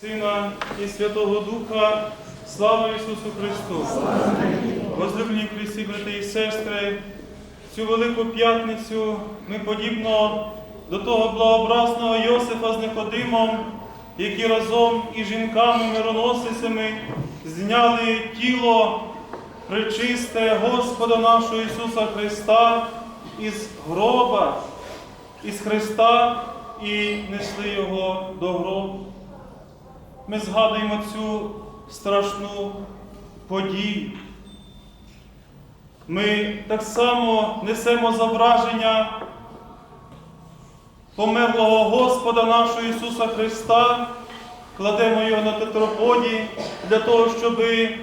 Сина і Святого Духа, слава Ісусу Христу! Возлюблені Христі, брати і сестри, цю Велику П'ятницю ми подібно до того благообразного Йосифа з Никодимом, які разом із жінками мироносицями зняли тіло пречисте Господа нашого Ісуса Христа із гроба, із Христа і несли Його до гробу ми згадуємо цю страшну подію. Ми так само несемо зображення померлого Господа нашого Ісуса Христа, кладемо його на тетроподі для того, щоб в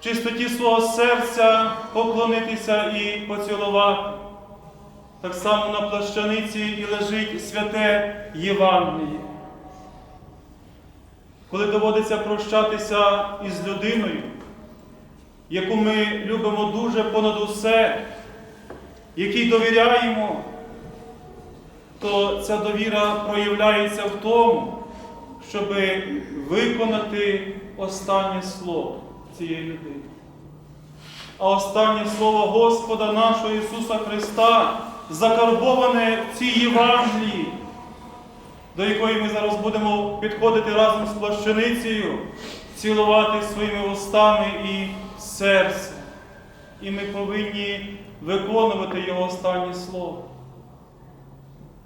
чистоті свого серця поклонитися і поцілувати. Так само на плащаниці і лежить святе Євангеліє коли доводиться прощатися із людиною, яку ми любимо дуже понад усе, якій довіряємо, то ця довіра проявляється в тому, щоб виконати останнє слово цієї людини. А останнє слово Господа нашого Ісуса Христа закарбоване в цій Євангелії до якої ми зараз будемо підходити разом з плащаницею, цілувати своїми устами і серцем. І ми повинні виконувати Його останнє слово.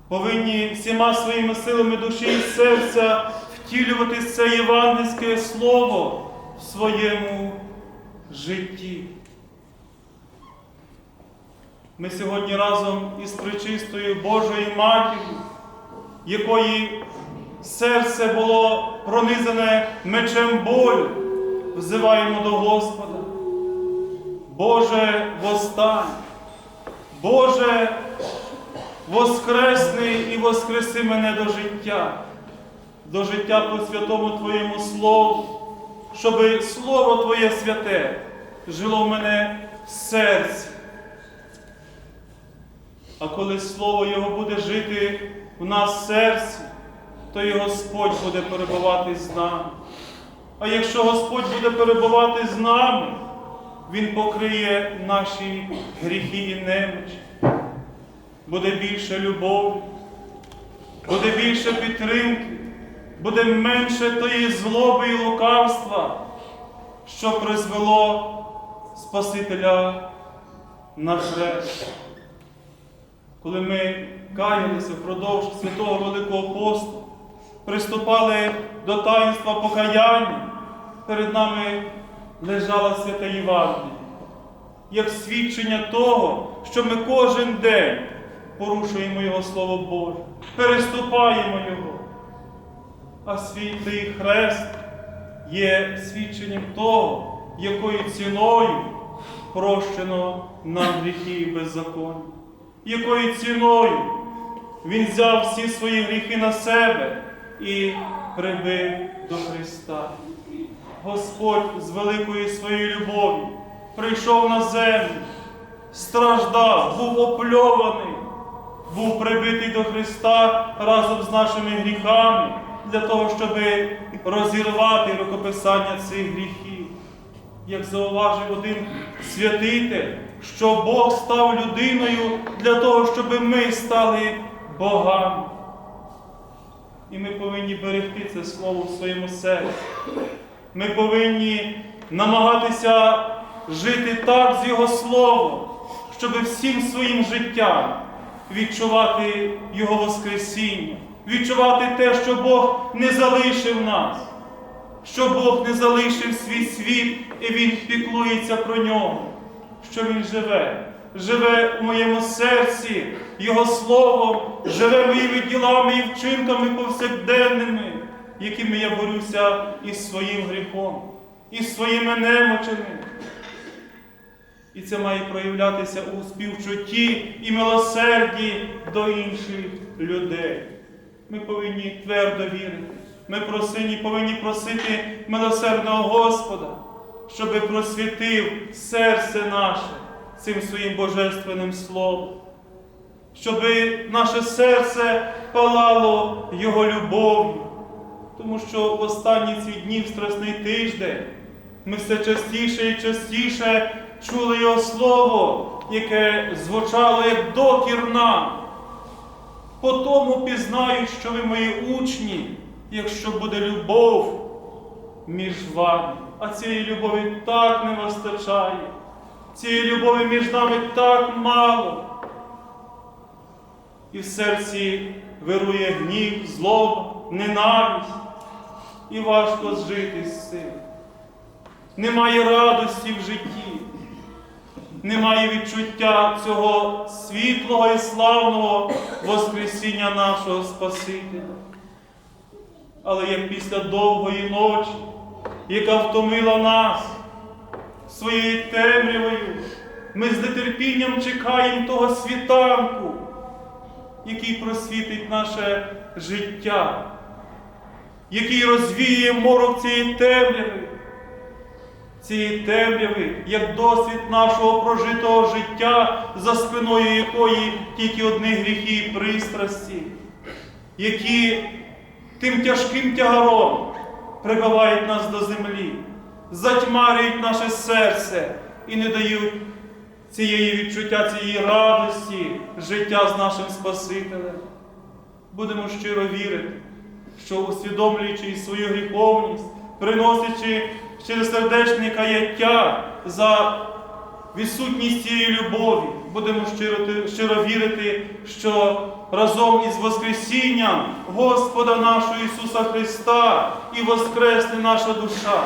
Повинні всіма своїми силами душі і серця втілювати це євангельське слово в своєму житті. Ми сьогодні разом із пречистою Божою Матір'ю якої серце було пронизане мечем болю, взиваємо до Господа. Боже восстань, Боже, воскресни і воскреси мене до життя, до життя по святому Твоєму Слову, щоби Слово Твоє святе жило в мене в серці. А коли Слово Його буде жити в нас серці, то і Господь буде перебувати з нами. А якщо Господь буде перебувати з нами, Він покриє наші гріхи і немочі. Буде більше любові, буде більше підтримки, буде менше тої злоби і лукавства, що призвело Спасителя на хрест коли ми каялися впродовж святого Великого посту, приступали до таїнства покаяння, перед нами лежала свята Євангелія, як свідчення того, що ми кожен день порушуємо Його Слово Боже, переступаємо Його. А святий хрест є свідченням того, якою ціною прощено нам гріхи і беззаконня якою ціною Він взяв всі свої гріхи на себе і прибив до Христа. Господь з великою своєю любов'ю прийшов на землю, страждав, був опльований, був прибитий до Христа разом з нашими гріхами для того, щоб розірвати рукописання цих гріхів. Як зауважив один святитель, що Бог став людиною для того, щоб ми стали богами. І ми повинні берегти це слово в своєму серці. Ми повинні намагатися жити так з Його Словом, щоб всім своїм життям відчувати Його Воскресіння, відчувати те, що Бог не залишив нас, що Бог не залишив свій світ і Він піклується про нього що Він живе, живе у моєму серці, Його Словом, живе моїми ділами і вчинками повсякденними, якими я борюся із своїм гріхом, із своїми немочами. І це має проявлятися у співчутті і милосерді до інших людей. Ми повинні твердо вірити. Ми просині повинні просити милосердного Господа щоби просвітив серце наше цим своїм божественним словом, щоби наше серце палало Його любов'ю, Тому що в останні ці дні в страсний тиждень ми все частіше і частіше чули Його Слово, яке звучало як докір нам. По тому пізнають, що ви мої учні, якщо буде любов між вами. А цієї любові так не вистачає. Цієї любові між нами так мало. І в серці вирує гнів, злоба, ненависть, і важко зжити з цим. Немає радості в житті, немає відчуття цього світлого і славного Воскресіння нашого Спасителя. Але як після довгої ночі, яка втомила нас своєю темрявою, ми з нетерпінням чекаємо того світанку, який просвітить наше життя, який розвіє морок цієї темряви, цієї темряви, як досвід нашого прожитого життя, за спиною якої тільки одні гріхи і пристрасті, які тим тяжким тягаром прибивають нас до землі, затьмарюють наше серце і не дають цієї відчуття, цієї радості, життя з нашим Спасителем. Будемо щиро вірити, що усвідомлюючи свою гріховність, приносячи щиросердечне каяття за відсутність цієї любові, будемо щиро, щиро вірити, що разом із Воскресінням Господа нашого Ісуса Христа і воскресне наша душа,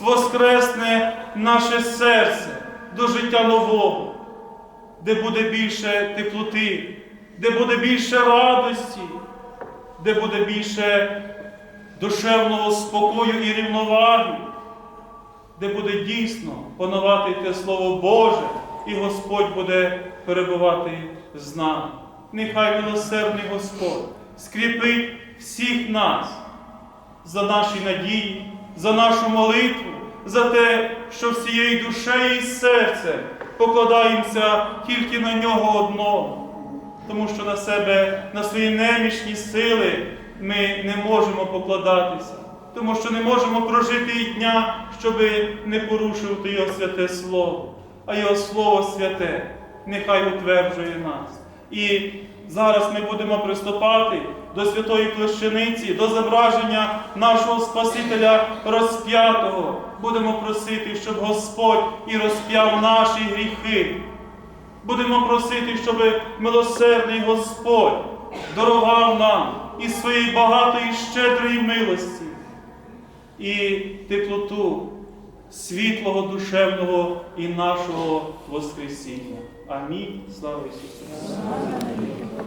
воскресне наше серце до життя нового, де буде більше теплоти, де буде більше радості, де буде більше душевного спокою і рівноваги, де буде дійсно панувати те Слово Боже, і Господь буде перебувати з нами. Нехай милосердний Господь скріпить всіх нас за наші надії, за нашу молитву, за те, що всією душею і серцем покладаємося тільки на нього одного. Тому що на себе, на свої немічні сили ми не можемо покладатися, тому що не можемо прожити і дня, щоб не порушувати Його святе Слово. А Його Слово святе нехай утверджує нас. І зараз ми будемо приступати до святої плещаниці, до зображення нашого Спасителя розп'ятого. Будемо просити, щоб Господь і розп'яв наші гріхи. Будемо просити, щоб милосердний Господь дарував нам із своєї багатої щедрої милості і теплоту світлого, душевного і нашого Воскресіння. Амінь. Слава Ісусу!